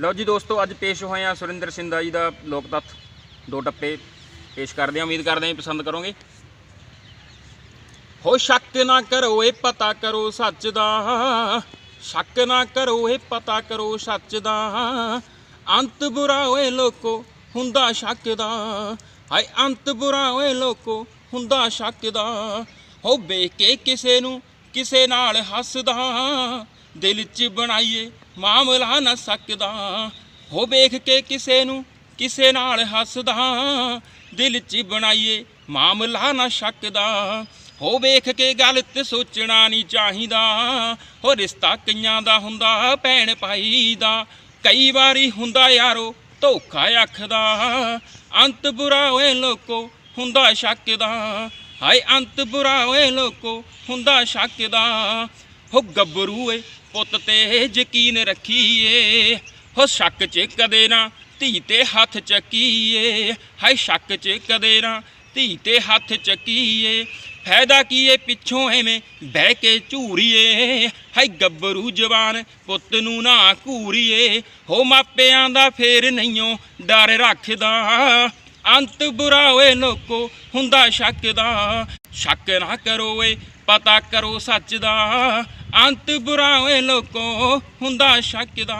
ਲਓ ਜੀ ਦੋਸਤੋ, ਅੱਜ ਪੇਸ਼ ਹੋਏ ਆ ਸੁਰਿੰਦਰ ਸਿੰਧਾ ਜੀ ਦਾ ਲੋਕ ਤੱਥ ਦੋ ਟੱਪੇ ਪੇਸ਼ ਕਰਦੇ ਆ, ਉਮੀਦ ਕਰਦੇ ਆ ਪਸੰਦ ਕਰੋਗੇ। ਹੋ ਸ਼ੱਕ ਨਾ ਕਰੋ, ਇਹ ਪਤਾ ਕਰੋ ਸੱਚ ਦਾ। ਸ਼ੱਕ ਨਾ ਕਰੋ, ਇਹ ਪਤਾ ਕਰੋ ਸੱਚ ਦਾ। ਅੰਤ ਬੁਰਾ ਓਏ ਲੋਕੋ, ਹੁੰਦਾ ਸ਼ੱਕ ਦਾ। ਹਾਏ, ਅੰਤ ਬੁਰਾ ਓਏ ਲੋਕੋ, ਹੁੰਦਾ ਸ਼ੱਕ ਦਾ। ਹੋ ਵੇਖ ਕੇ ਕਿਸੇ ਨੂੰ ਕਿਸੇ ਨਾਲ ਹੱਸਦਾ ਦਿਲ 'ਚ ਬਣਾਈਏ ਮਾਮਲਾ ਨਾ ਸਕਦਾ। ਹੋ ਵੇਖ ਕੇ ਕਿਸੇ ਨੂੰ ਕਿਸੇ ਨਾਲ ਹੱਸਦਾ ਦਿਲ 'ਚ ਬਣਾਈਏ ਮਾਮਲਾ ਨਾ ਸ਼ੱਕਦਾ ਹੋ ਵੇਖ ਕੇ ਗਲਤ ਸੋਚਣਾ ਨਹੀਂ ਚਾਹੀਦਾ, ਹੋ ਰਿਸ਼ਤਾ ਕਈਆਂ ਦਾ ਹੁੰਦਾ ਭੈਣ ਭਾਈ ਦਾ। ਕਈ ਵਾਰੀ ਹੁੰਦਾ ਯਾਰੋ ਧੋਖਾ ਅੱਖਦਾ ਅੰਤ ਬੁਰਾ ਹੋਏ ਲੋਕੋ ਹੁੰਦਾ ਸ਼ੱਕਦਾ ਹਾਏ ਅੰਤ ਬੁਰਾ ਓਏ ਲੋਕੋ, ਹੁੰਦਾ ਸ਼ੱਕ ਦਾ ਹੋ ਗੱਭਰੂ ਏ ਪੁੱਤ ਤੇ ਯਕੀਨ ਰੱਖੀਏ। ਹੋ ਸ਼ੱਕ 'ਚ ਕਦੇ ਨਾ ਧੀ ਤੇ ਹੱਥ ਚੱਕੀਏ। ਹਾਏ ਸ਼ੱਕ 'ਚ ਕਦੇ ਨਾ ਧੀ ਤੇ ਹੱਥ ਚੱਕੀਏ। ਫਾਇਦਾ ਕੀ ਏ ਪਿੱਛੋਂ ਐਵੇਂ ਬਹਿ ਕੇ ਝੂਰੀਏ। ਹਾਏ ਗੱਭਰੂ ਜਵਾਨ, ਪੁੱਤ ਨੂੰ ਨਾ ਘੂਰੀਏ। ਹੋ ਮਾਪਿਆਂ ਦਾ ਫੇਰ ਨਹੀਂਓ ਡਰ ਰੱਖਦਾ। ਅੰਤ ਬੁਰਾ ਓਏ ਲੋਕੋ ਹੁੰਦਾ ਸ਼ੱਕ ਦਾ। ਸ਼ੱਕ ਨਾ ਕਰੋ ਓਏ, ਪਤਾ ਕਰੋ ਸੱਚ ਦਾ। ਅੰਤ ਬੁਰਾ ਹੋਏ ਲੋਕੋ ਹੁੰਦਾ ਸ਼ੱਕ ਦਾ।